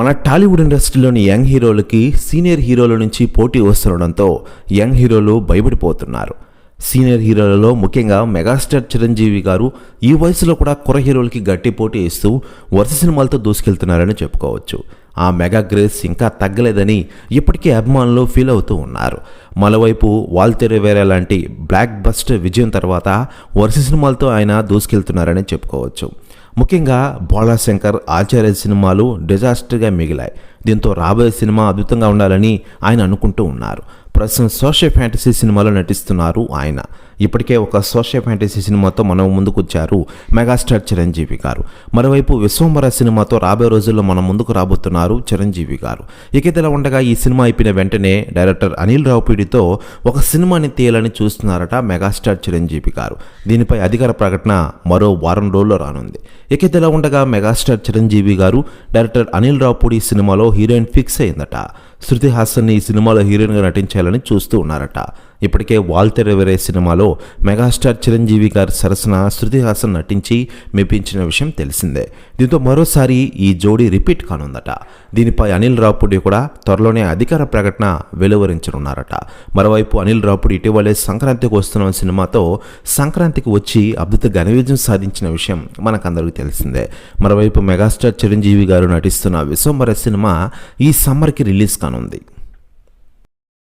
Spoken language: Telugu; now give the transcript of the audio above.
మన టాలీవుడ్ ఇండస్ట్రీలోని యంగ్ హీరోలకి సీనియర్ హీరోల నుంచి పోటీ వస్తుండడంతో యంగ్ హీరోలు భయపడిపోతున్నారు. సీనియర్ హీరోలలో ముఖ్యంగా మెగాస్టార్ చిరంజీవి గారు ఈ వయసులో కూడా కుర హీరోలకి గట్టి పోటీ ఇస్తూ వరుస సినిమాలతో దూసుకెళ్తున్నారని చెప్పుకోవచ్చు. ఆ మెగా గ్రేస్ ఇంకా తగ్గలేదని ఇప్పటికీ అభిమానులు ఫీల్ అవుతూ ఉన్నారు. మరోవైపు వాల్తెర వేరే లాంటి బ్లాక్ బస్ట్ విజయం తర్వాత వరుస సినిమాలతో ఆయన దూసుకెళ్తున్నారని చెప్పుకోవచ్చు. ముఖ్యంగా బోళాశంకర్ ఆచార్య సినిమాలు డిజాస్టర్గా మిగిలాయి. దీంతో రాబోయే సినిమా అద్భుతంగా ఉండాలని ఆయన అనుకుంటూ ఉన్నారు. ప్రస్తుతం సోషల్ ఫ్యాంటసీ సినిమాలో నటిస్తున్నారు ఆయన. ఇప్పటికే ఒక సోషల్ ఫ్యాంటసీ సినిమాతో మనం ముందుకొచ్చారు మెగాస్టార్ చిరంజీవి గారు. మరోవైపు విశ్వంబర సినిమాతో రాబోయే రోజుల్లో మనం ముందుకు రాబోతున్నారు చిరంజీవి గారు. ఇక ఇదిలా ఉండగా ఈ సినిమా అయిపోయిన వెంటనే డైరెక్టర్ అనిల్ రావుపీడితో ఒక సినిమాని తీయాలని చూస్తున్నారట మెగాస్టార్ చిరంజీవి గారు. దీనిపై అధికార ప్రకటన మరో వారం రోజుల్లో రానుంది. ఇక ఇదిలా ఉండగా మెగాస్టార్ చిరంజీవి గారు డైరెక్టర్ అనిల్ రావుపూడి సినిమాలో హీరోయిన్ ఫిక్స్ అయిందట. శృతి హాసన్ ఈ సినిమాలో హీరోయిన్గా నటించాలని చూస్తూ ఉన్నారట. ఇప్పటికే వాల్తెర వేరే సినిమాలో మెగాస్టార్ చిరంజీవి గారి సరసన శృతి హాసన్ నటించి మెప్పించిన విషయం తెలిసిందే. దీంతో మరోసారి ఈ జోడీ రిపీట్ కానుందట. దీనిపై అనిల్ రాపుడి కూడా త్వరలోనే అధికార ప్రకటన వెలువరించనున్నారట. మరోవైపు అనిల్ రాపుడి ఇటీవలే సంక్రాంతికి వస్తున్న సినిమాతో సంక్రాంతికి వచ్చి అద్భుత ఘన విజయం సాధించిన విషయం మనకందరికీ తెలిసిందే. మరోవైపు మెగాస్టార్ చిరంజీవి గారు నటిస్తున్న విశ్వంబర సినిమా ఈ సమ్మర్కి రిలీజ్ కానుంది.